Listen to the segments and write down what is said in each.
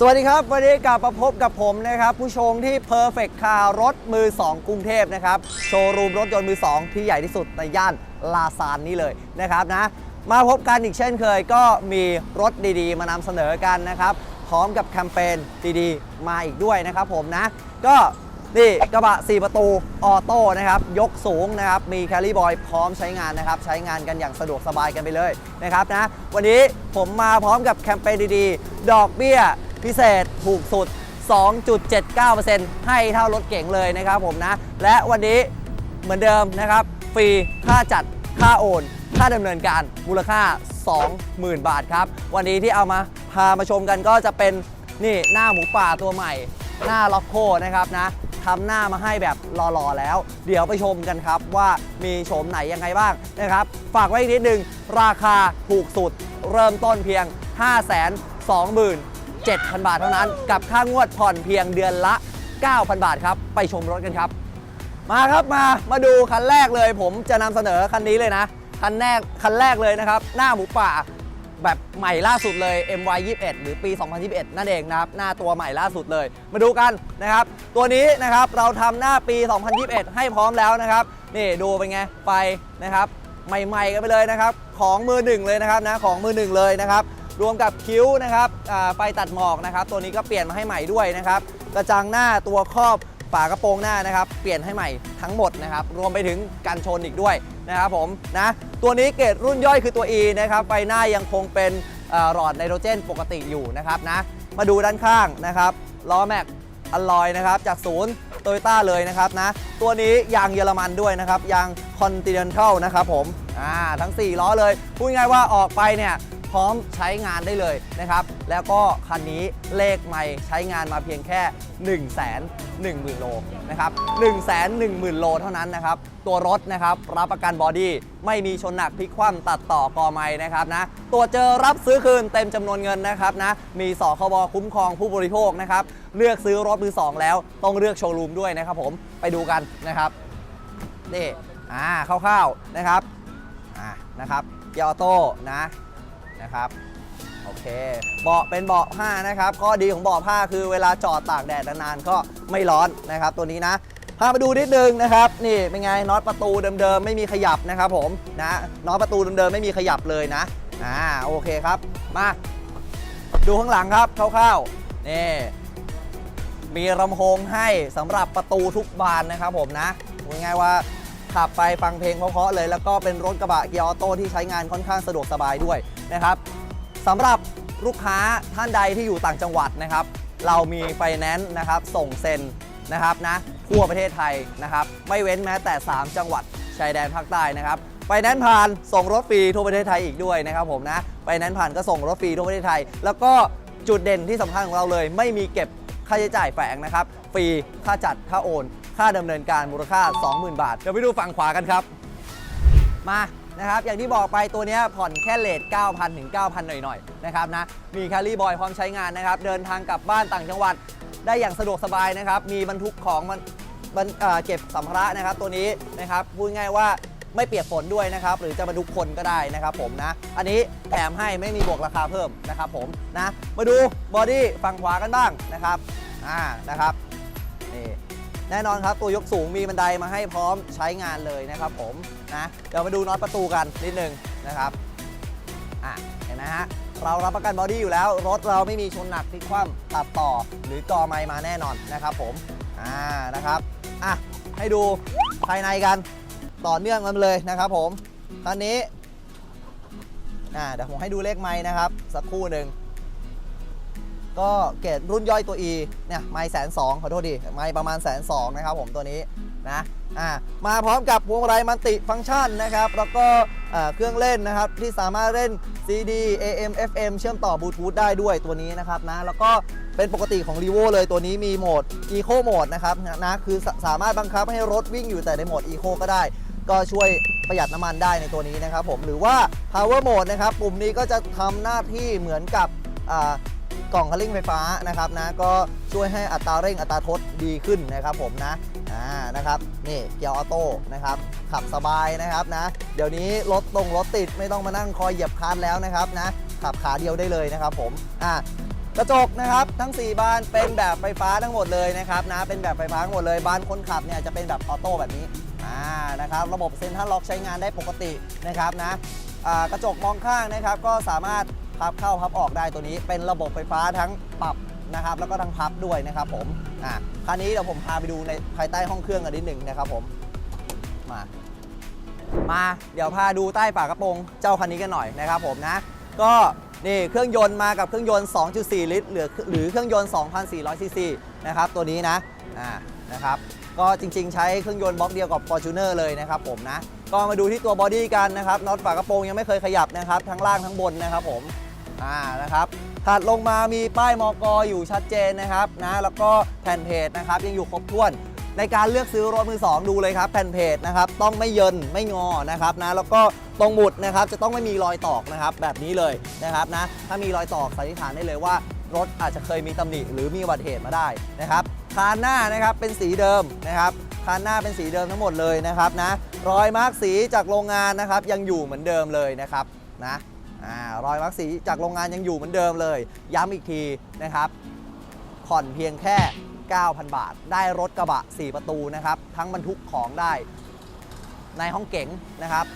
สวัสดีครับ วันนี้กลับมาพบกับผมนะครับ ผู้ชมที่ Perfect Car รถมือ 2 กรุงเทพนะครับ โชว์รูมรถยนต์มือ 2 ที่ใหญ่ที่สุดในย่านลาซานนี้เลยนะครับนะ มาพบกันอีกเช่นเคยก็มีรถดีๆ มานำเสนอกันนะครับ พร้อมกับแคมเปญดีๆ มาอีกด้วยนะครับผมนะ ก็นี่กระบะ 4 ประตูออโต้นะครับ ยกสูงนะครับ มีแคลรี่บอยพร้อมใช้งานนะครับ ใช้งานกันอย่างสะดวกสบายกันไปเลยนะครับนะ วันนี้ผมมาพร้อมกับแคมเปญดีๆ ดอกเบี้ย พิเศษถูกสุด 2.79%ให้เท่ารถเก๋งเลยนะครับผมนะ และวันนี้เหมือนเดิมนะครับ ฟรีค่าจัดค่าโอน ค่าดำเนินการมูลค่า 20,000 บาทครับ วันนี้ที่เอามาพามาชมกันก็จะเป็นนี่หน้าหมูป่าตัวใหม่ หน้าล็อกโคนะครับนะทำหน้ามาให้แบบหล่อๆแล้ว เดี๋ยวไปชมกันครับว่ามีโฉมไหนยังไงบ้างนะครับ ฝากไว้อีกนิดนึง ราคาถูกสุดเริ่มต้นเพียง 5 2 0 0 0 7,000 บาทเท่านั้น กับค่างวดผ่อนเพียงเดือนละ 9,000 บาทครับ ไปชมรถกันครับ มาครับมามาดูคันแรกเลย ผมจะนำเสนอคันนี้เลยนะ คันแรกคันแรกเลยนะครับ หน้าหมูป่าแบบใหม่ล่าสุดเลย MY 21 หรือปี 2021 นั่นเองนะครับ หน้าตัวใหม่ล่าสุดเลย มาดูกันนะครับ ตัวนี้นะครับเราทำหน้าปี 2021 ให้พร้อมแล้วนะครับ นี่ดูเป็นไง ไฟนะครับ ใหม่ๆกันไปเลยนะครับ ของมือหนึ่งเลยนะครับนะ ของมือหนึ่งเลยนะครับ รวมกับคิ้วนะครับไฟตัดหมอกนะครับ ตัวนี้ก็เปลี่ยนมาให้ใหม่ด้วยนะครับกระจังหน้าตัวครอบฝากระโปรงหน้านะครับ เปลี่ยนให้ใหม่ทั้งหมดนะครับ รวมไปถึงกันชนอีกด้วยนะครับผมนะตัวนี้เกรดรุ่นย่อยคือตัว E นะครับไฟหน้ายังคงเป็นหลอดไนโตรเจนปกติอยู่นะครับนะมาดูด้านข้างนะครับล้อแม็กอลลอยนะครับจากศูนย์โตโยต้าเลยนะครับนะตัวนี้ยางเยอรมันด้วยนะครับยาง Continental นะครับผมอ่าทั้ง 4 ล้อเลย พูดง่ายว่าออกไปเนี่ย พร้อมใช้งานได้เลยนะครับ แล้วก็คันนี้เลขไม่ใช้งานมาเพียงแค่ 1 1 0 0 0 0 โลนะครับ1 1 0 0 0 0 โลเท่านั้นนะครับ ตัวรถนะครับรับประกันบอดี้ไม่มีชนหนักพลิกคว่ำตัดต่อกอไม้นะครับนะตัวเจอรับซื้อคืนเต็มจำนวนเงินนะครับนะมีสคบคุ้มครองผู้บริโภคนะครับเลือกซื้อรถมือสองแล้วต้องเลือกโชว์รูมด้วยนะครับผมไปดูกันนะครับนี่อ่าคร่าวๆนะครับอ่านะครับเกียร์ออโต้นะ นะครับโอเคเบาะเป็นเบาะผ้านะครับข้อดีของเบาะผ้าคือเวลาจอดตากแดดนานๆก็ไม่ร้อนนะครับ ตัวนี้นะพามาดูนิดนึงนะครับนี่เป็นไงน็อตประตูเดิมๆไม่มีขยับนะครับผมนะน็อตประตูเดิมๆไม่มีขยับเลยนะอ่าโอเคครับมาดูข้างหลังครับคร่าวๆนี่มีลำโพงให้สำหรับประตูทุกบานนะครับผมนะพูดง่ายๆว่าขับไปฟังเพลงเพราะๆเลย แล้วก็เป็นรถกระบะเกียร์ออโต้ที่ใช้งานค่อนข้างสะดวกสบายด้วย นะครับสำหรับลูกค้าท่านใดที่อยู่ต่างจังหวัดนะครับ เรามีไฟแนนซ์นะครับส่งเซ็นนะครับนะทั่วประเทศไทยนะครับ ไม่เว้นแม้แต่ 3 จังหวัดชายแดนภาคใต้นะครับไฟแนนซ์ผ่านส่งรถฟรีทั่วประเทศไทยอีกด้วยนะครับผมนะไฟแนนซ์ผ่านก็ส่งรถฟรีทั่วประเทศไทย แล้วก็จุดเด่นที่สำคัญของเราเลย ไม่มีเก็บค่าใช้จ่ายแฝงนะครับฟรีค่าจัดค่าโอน ค่าดำเนินการมูลค่า 20,000 บาทเดี๋ยวไปดูฝั่งขวากันครับ มา นะครับ อย่างที่บอกไปตัวนี้ผ่อนแค่เลท9,000 ถึง 9,000 หน่อยๆ นะครับนะ มีแคลรี่บอยพร้อมใช้งานนะครับ เดินทางกลับบ้านต่างจังหวัดได้อย่างสะดวกสบายนะครับ มีบรรทุกของมันเเก็บสัมภาระนะครับตัวนี้นะครับ พูดง่ายว่าไม่เปียกฝนด้วยนะครับ หรือจะบรรทุกคนก็ได้นะครับผมนะ อันนี้แถมให้ไม่มีบวกราคาเพิ่มนะครับผมนะ มาดูบอดี้ฝั่งขวากันบ้างนะครับ อ่า นะครับ นี่ แน่นอนครับ ตัวยกสูงมีบันไดมาให้พร้อมใช้งานเลยนะครับผมนะเดี๋ยวมาดูน็อตประตูกันนิดนึงนะครับอะเห็นไหมฮะเรารับประกันบอดี้อยู่แล้ว รถเราไม่มีชนหนักพลิกคว่ำตัดต่อ หรือกอไม้มาแน่นอนนะครับผมอ่านะครับอะให้ดูภายในกันต่อเนื่องกันเลยนะครับผมคันนี้อ่าเดี๋ยวผมให้ดูเลขไม้นะครับ สักครู่หนึ่ง ก็เกรดรุ่นย่อยตัว E เนี่ยไม้แสนสองขอโทษดีไม้ประมาณแสนสองนะครับผมตัวนี้นะอ่ามาพร้อมกับพวงมาลัยมันติฟังก์ชันนะครับแล้วก็เครื่องเล่นนะครับที่สามารถเล่น CD AM FM เชื่อมต่อบลูทูธได้ด้วยตัวนี้นะครับนะแล้วก็เป็นปกติของ r ี v o เลยตัวนี้มีโหมด Eco Mode นะครับนะคือสสามารถบังคับให้รถวิ่งอยู่แต่ในโหมด Eco ก็ได้ ก็ช่วยประหยัดน้ำมันได้ในตัวนี้นะครับผมหรือว่า Power Mode นะครับปุ่มนี้ก็จะทำหน้าที่เหมือนกับ กล่องคันเร่งไฟฟ้านะครับนะก็ช่วยให้อัตราเร่งอัตราทดดีขึ้นนะครับผมนะอ่านะครับนี่เกียร์ออโต้นะครับขับสบายนะครับนะ เดี๋ยวนี้รถตรงรถติดไม่ต้องมานั่งคอยเหยียบคลันแล้วนะครับนะขับขาเดียวได้เลยนะครับผมอ่ากระจกนะครับทั้ง 4 บานเป็นแบบไฟฟ้าทั้งหมดเลยนะครับนะเป็นแบบไฟฟ้าทั้งหมดเลยบานคนขับเนี่ยจะเป็นแบบออโต้แบบนี้อ่านะครับระบบเซ็นทรัลล็อกใช้งานได้ปกตินะครับนะอ่ากระจกมองข้างนะครับก็สามารถ พับเข้าพับออกได้ตัวนี้ เป็นระบบไฟฟ้าทั้งปรับนะครับ แล้วก็ทั้งพับด้วยนะครับผมอ่าคันนี้เดี๋ยวผมพาไปดูในภายใต้ห้องเครื่องกันนิดหนึ่งนะครับผมมา มาเดี๋ยวพาดูใต้ฝากระโปรงเจ้าคันนี้กันหน่อยนะครับผมนะ ก็นี่เครื่องยนต์มากับเครื่องยนต์ 2.4 ลิตรหรือหรือเครื่องยนต์ 2,400ซีซีนะครับ ตัวนี้นะอ่านะครับก็จริง ๆ ใช้เครื่องยนต์บล็อกเดียวกับ Fortuner เลยนะครับผมนะ ก็มาดูที่ตัวบอดี้กันนะครับน็อตฝากระโปรงยังไม่เคยขยับนะครับ ทั้งล่างทั้งบนนะครับผม อ่านะครับถัดลงมามีป้ายมอกอยู่ชัดเจนนะครับนะแล้วก็แผ่นเพจนะครับยังอยู่ครบถ้วน ในการเลือกซื้อรถมือ2ดูเลยครับแผ่นเพจนะครับต้องไม่เยินไม่งอนะครับนะแล้วก็ตรงหมุดนะครับจะต้องไม่มีรอยตอกนะครับแบบนี้เลยนะครับนะถ้ามีรอยตอกสันนิษฐานได้เลยว่ารถอาจจะเคยมีตำหนิหรือมีอุบัติเหตุมาได้นะครับคานหน้านะครับเป็นสีเดิมนะครับคานหน้าเป็นสีเดิมทั้งหมดเลยนะครับนะรอยมาร์กสีจากโรงงานนะครับยังอยู่เหมือนเดิมเลยนะครับนะ รอยมาร์กสีจากโรงงานยังอยู่เหมือนเดิมเลย ย้ำอีกทีนะครับผ่อนเพียงแค่ 9,000 บาท ได้รถกระบะ 4 ประตูนะครับ ทั้งบรรทุกของได้ ในห้องเก๋งนะครับ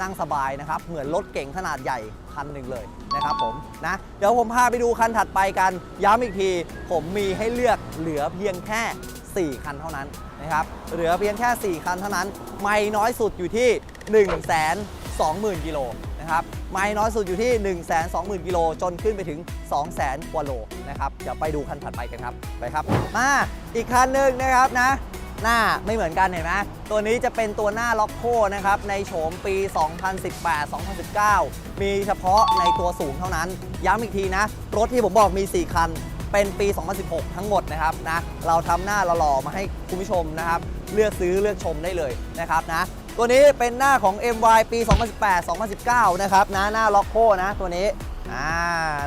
นั่งสบายนะครับ เหมือนรถเก๋งขนาดใหญ่คันหนึ่งเลยนะครับผมนะเดี๋ยวผมพาไปดูคันถัดไปกัน ย้ำอีกที ผมมีให้เลือกเหลือเพียงแค่ 4 คันเท่านั้นนะครับ เหลือเพียงแค่ 4 คันเท่านั้น ไม่น้อยสุดอยู่ที่ 1 2 0 0 0 0กิโล นะครับไม่น้อยสุดอยู่ที่ 1 2 0 0 0 0 กิโลจนขึ้นไปถึง 2 0 0 0 0 0กว่าโลนะครับเดี๋ยวไปดูคันถัดไปกันครับไปครับ มาอีกคันหนึ่งนะครับนะหน้าไม่เหมือนกันเห็นไหมตัวนี้จะเป็นตัวหน้าล็อกโคนะครับในโฉมปี 2018-2019 มีเฉพาะในตัวสูงเท่านั้น ย้ำอีกทีนะ รถที่ผมบอกมี 4 คัน เป็นปี 2016 ทั้งหมดนะครับนะเราทำหน้าหล่อๆมาให้คุณผู้ชมนะครับ เลือกซื้อเลือกชมได้เลยนะครับนะ ตัวนี้เป็นหน้าของ MY ปี 2018-2019 นะครับนะหน้าล็อกโคนะตัวนี้อ่า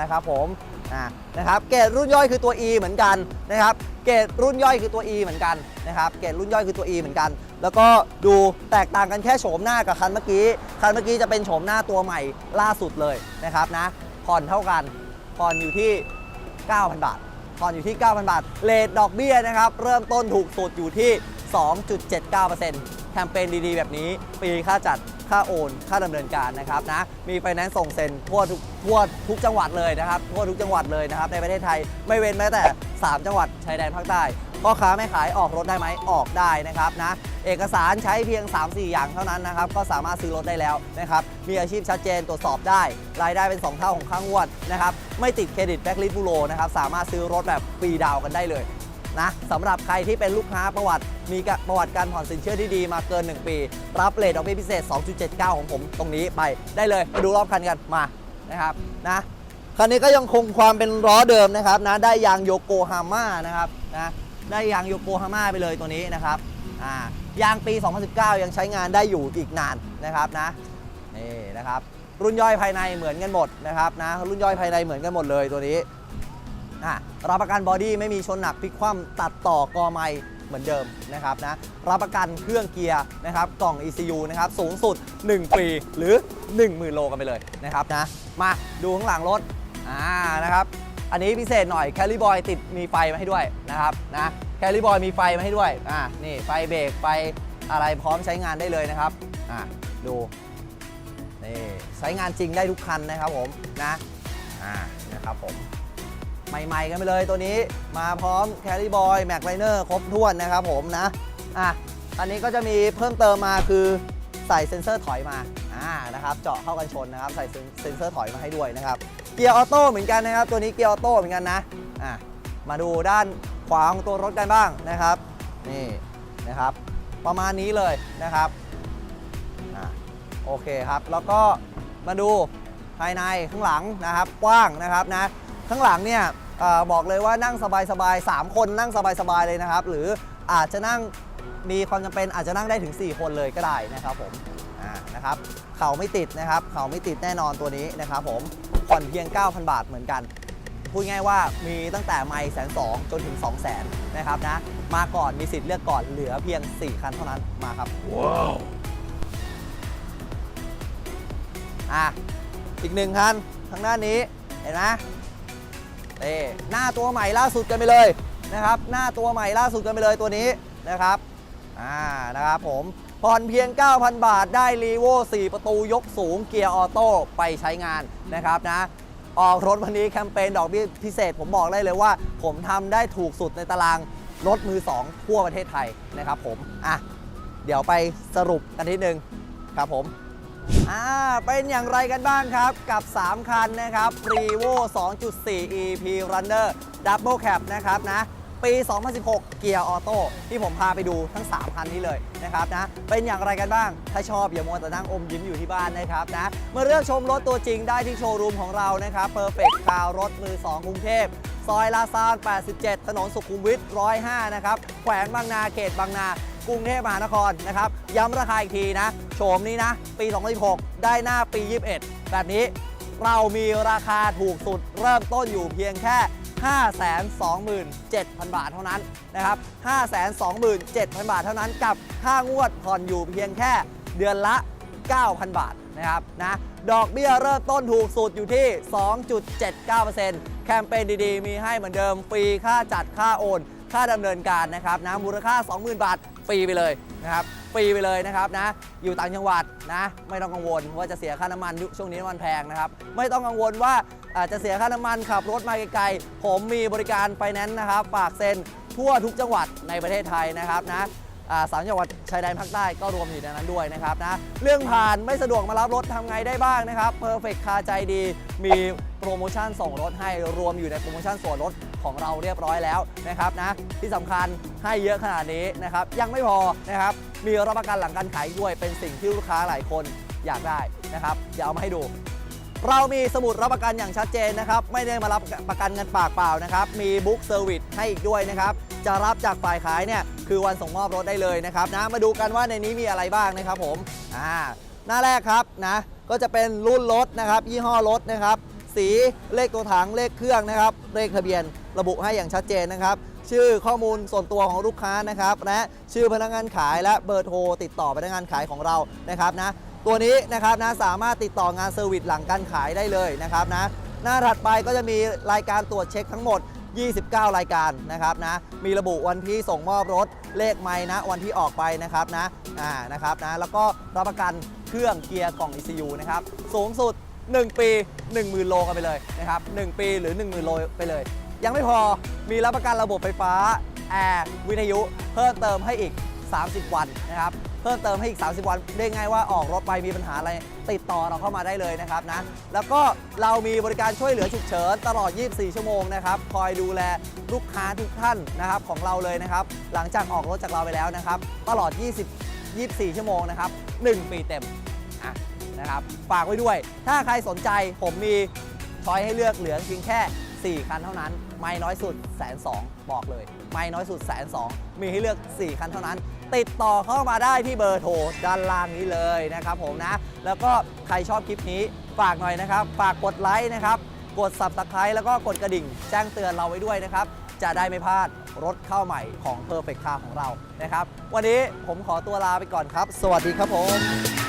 นะครับผมอ่านะครับเกรดรุ่นย่อยคือตัว E เหมือนกันนะครับเกรดรุ่นย่อยคือตัว E เหมือนกันนะครับเกรดรุ่นย่อยคือตัว E เหมือนกัน แล้วก็ดูแตกต่างกันแค่โฉมหน้ากับคันเมื่อกี้คันเมื่อกี้จะเป็นโฉมหน้าตัวใหม่ล่าสุดเลยนะครับนะผ่อนเท่ากันผ่อนอยู่ที่ 9,000 บาทผ่อนอยู่ที่ 9,000 บาทเลทดอกเบี้ยนะครับเริ่มต้นถูกสุดอยู่ที่ 2.79%แค มเปญดีๆ แบบนี้ฟรีค่าจัดค่าโอน ค่าดำเนินการนะครับนะมีไฟแนนซ์ส่งเซ็นทั่วทุกทั่วทุกจังหวัดเลยนะครับทั่วทุกจังหวัดเลยนะครับในประเทศไทยไม่เว้นแม้แต่ 3 จังหวัดชายแดนภาคใต้พ่อค้าแม่ขายออกรถได้ไหมออกได้นะครับนะเอกสารใช้เพียง 3-4 อย่างเท่านั้นนะครับก็สามารถซื้อรถได้แล้วนะครับมีอาชีพชัดเจนตรวจสอบได้ รายได้เป็น 2 เท่าของค่างวดนะครับไม่ติดเครดิตแบ็กลิสบูโรนะครับสามารถซื้อรถแบบฟรีดาวกันได้เลย นะสำหรับใครที่เป็นลูกค้าประวัติ มีประวัติการผ่อนสินเชื่อที่ดีมาเกิน 1 ปี รับเลทดอกเบี้ยพิเศษ 2.79 ของผมตรงนี้ไปได้เลยไปดูรอบคันกันมานะครับนะคันนี้ก็ยังคงความเป็นล้อเดิมนะครับนะได้ยางโยโกฮาม่านะครับนะได้ยางโยโกฮาม่าไปเลยตัวนี้นะครับอ่ายางปี 2019 ยังใช้งานได้อยู่อีกนานนะครับนะนี่นะครับรุ่นย่อยภายในเหมือนกันหมดนะครับนะรุ่นย่อยภายในเหมือนกันหมดเลยตัวนี้ รับประกันบอดี้ไม่มีชนหนักพลิกคว่ำตัดต่อกอไม้เหมือนเดิมนะครับนะรับประกันเครื่องเกียร์นะครับกล่อง ECU นะครับสูงสุด 1 ปีหรือ 10,000 โลกันไปเลยนะครับนะมาดูข้างหลังรถอ่านะครับอันนี้พิเศษหน่อยแคลริบอยติดมีไฟมาให้ด้วยนะครับนะแคลริบอยมีไฟมาให้ด้วยอ่านี่ไฟเบรกไฟอะไรพร้อมใช้งานได้เลยนะครับอ่าดูนี่ใช้งานจริงได้ทุกคันนะครับผมนะอ่านะครับผม ใหม่ๆกันไปเลยตัวนี้มาพร้อมแคลรี่บอยแม็กไลเนอร์ครบถ้วนนะครับผมนะอะอันนี้ก็จะมีเพิ่มเติมมาคือใส่เซ็นเซอร์ถอยมาอ่านะครับเจาะเข้ากันชนนะครับใส่เซ็นเซอร์ถอยมาให้ด้วยนะครับเกียร์ออโต้เหมือนกันนะครับ ตัวนี้เกียร์ออโต้เหมือนกันนะอะมาดูด้านขวาของตัวรถกันบ้างนะครับนี่นะครับ ประมาณนี้เลยนะครับอะโอเคครับ แล้วก็มาดูภายในข้างหลังนะครับกว้างนะครับนะ ข้างหลังเนี่ยเออบอกเลยว่านั่งสบายๆ3คนนั่งสบายๆเลยนะครับ หรืออาจจะนั่งมีความจำเป็นอาจจะนั่งได้ถึง 4 คนเลยก็ได้นะครับผมอ่านะครับเข่าไม่ติดนะครับเข่าไม่ติดแน่นอนตัวนี้นะครับผมผ่อนเพียง 9,000 บาทเหมือนกันพูดง่ายว่ามีตั้งแต่ไม่แสนสองจนถึง 2 0 0 0 0 0นะครับนะมาก่อนมีสิทธิ์เลือกก่อนเหลือเพียง 4 คันเท่านั้นมาครับว้าวอะอีกหนึ่งคันทางด้านนี้เห็นไหม เอ้หน้าตัวใหม่ล่าสุดกันไปเลยนะครับ หน้าตัวใหม่ล่าสุดกันไปเลยตัวนี้นะครับอ่านะครับผมผ่อนเพียง 9,000 บาทได้รีโว4 ประตูยกสูงเกียร์ออโต้ไปใช้งานนะครับนะออกรถวันนี้แคมเปญดอกเบี้ยพิเศษ ผมบอกได้เลยว่า ผมทำได้ถูกสุดในตารางรถมือ 2 ทั่วประเทศไทยนะครับผม อะ เดี๋ยวไปสรุปกันนิดนึงครับผม อ่าเป็นอย่างไรกันบ้างครับกับ 3 คันนะครับ r e v o 2.4 EP Runner Double Cab นะครับนะปี 2016 เกียร์ออโต้ที่ผมพาไปดูทั้ง 3 คันนี้เลยนะครับนะ เป็นอย่างไรกันบ้าง ถ้าชอบอย่ามัวแต่นั่งอมยิ้มอยู่ที่บ้านนะครับนะมื่อเลือกชมรถตัวจริงได้ที่โชว์รูมของเรานะครับ Perfect Car รถมือ 2 กรุงเทพซอยลาซาน 87 ถนนสุขุมวิท 105 นะครับ แขวงบางนา เขตบางนา กรุงเทพมหานครนะครับ ย้ำราคาอีกทีนะ โฉมนี้นะ ปี 2016 ได้หน้าปี 21 แบบนี้เรามีราคาถูกสุดเริ่มต้นอยู่เพียงแค่ 527,000 บาทเท่านั้นนะครับ 527,000 บาทเท่านั้นกับค่างวดผ่อนอยู่เพียงแค่เดือนละ 9,000 บาทนะครับนะดอกเบี้ยเริ่มต้นถูกสุดอยู่ที่ 2.79%แคมเปญดีๆ มีให้เหมือนเดิมฟรีค่าจัดค่าโอน ค่าดำเนินการนะครับนะมูลค่า 20,000 บาทฟรีไปเลยนะครับ ฟรีไปเลยนะครับนะ อยู่ต่างจังหวัดนะ ไม่ต้องกังวลว่าจะเสียค่าน้ำมันช่วงนี้น้ำมันแพงนะครับ ไม่ต้องกังวลว่าอาจจะเสียค่าน้ำมันขับรถมาไกลๆ ผมมีบริการไฟแนนซ์นะครับ ฝากเซ็นทั่วทุกจังหวัดในประเทศไทยนะครับนะสามจังหวัดชายแดนภาคใต้ก็รวมอยู่ในนั้นด้วยนะครับนะ เรื่องผ่านไม่สะดวกมารับรถทำไงได้บ้างนะครับ Perfect Car ใจดี มีโปรโมชั่นส่งรถให้รวมอยู่ในโปรโมชั่นส่วนลด ของเราเรียบร้อยแล้วนะครับนะที่สำคัญให้เยอะขนาดนี้นะครับยังไม่พอนะครับมีรับประกันหลังการขายด้วย เป็นสิ่งที่ลูกค้าหลายคนอยากได้นะครับเดี๋ยวเอามาให้ดูเรามีสมุดรับประกันอย่างชัดเจนนะครับ ไม่ได้มารับประกันเงินปากเปล่านะครับ มีบุ๊กเซอร์วิสให้อีกด้วยนะครับ จะรับจากฝ่ายขายเนี่ย คือวันส่งมอบรถได้เลยนะครับนะมาดูกันว่าในนี้มีอะไรบ้างนะครับผมอ่าหน้าแรกครับนะก็จะเป็นรุ่นรถนะครับ ยี่ห้อรถนะครับ สี เลขตัวถังเลขเครื่องนะครับ เลขทะเบียนระบุให้อย่างชัดเจนนะครับ ชื่อข้อมูลส่วนตัวของลูกค้านะครับและชื่อพนักงานขายและเบอร์โทรติดต่อพนักงานขายของเรานะครับนะตัวนี้นะครับนะสามารถติดต่องานเซอร์วิสหลังการขายได้เลยนะครับนะหน้าถัดไปก็จะมีรายการตรวจเช็คทั้งหมด 29 รายการนะครับนะ มีระบุวันที่ส่งมอบรถ เลขไม้นะวันที่ออกไปนะครับนะ อ่า นะครับนะ แล้วก็รับประกันเครื่องเกียร์กล่อง ECU นะครับ สูงสุด 1 ปี 10,000 โลกันไปเลยนะครับ 1 ปีหรือ 10,000 โลไปเลย ยังไม่พอมีรับประกันระบบไฟฟ้าแอร์วิทยุเพิ่มเติมให้อีก 30 วันนะครับเพิ่มเติมให้อีก 30 วันได้ไงว่าออกรถไปมีปัญหาอะไร ติดต่อเราเข้ามาได้เลยนะครับนะแล้วก็เรามีบริการช่วยเหลือฉุกเฉินตลอด 24 ชั่วโมงนะครับคอยดูแลลูกค้าทุกท่านนะครับของเราเลยนะครับ หลังจากออกรถจากเราไปแล้วนะครับ ตลอด 20 24 ชั่วโมงนะครับ 1 ปีเต็ม นะครับ ฝากไว้ด้วย ถ้าใครสนใจผมมีช้อยให้เลือกเหลือเพียงแค่ 4 คันเท่านั้น ไม่น้อยสุดแสนสองบอกเลย ไม่น้อยสุดแสนสองมีให้เลือก 4 คันเท่านั้น ติดต่อเข้ามาได้ที่เบอร์โทรด้านล่างนี้เลยนะครับผมนะ แล้วก็ใครชอบคลิปนี้ฝากหน่อยนะครับ ฝากกดไลค์นะครับ กด subscribe แล้วก็กดกระดิ่ง แจ้งเตือนเราไว้ด้วยนะครับ จะได้ไม่พลาดรถเข้าใหม่ของ Perfect Car ของเรานะครับ วันนี้ผมขอตัวลาไปก่อนครับ สวัสดีครับผม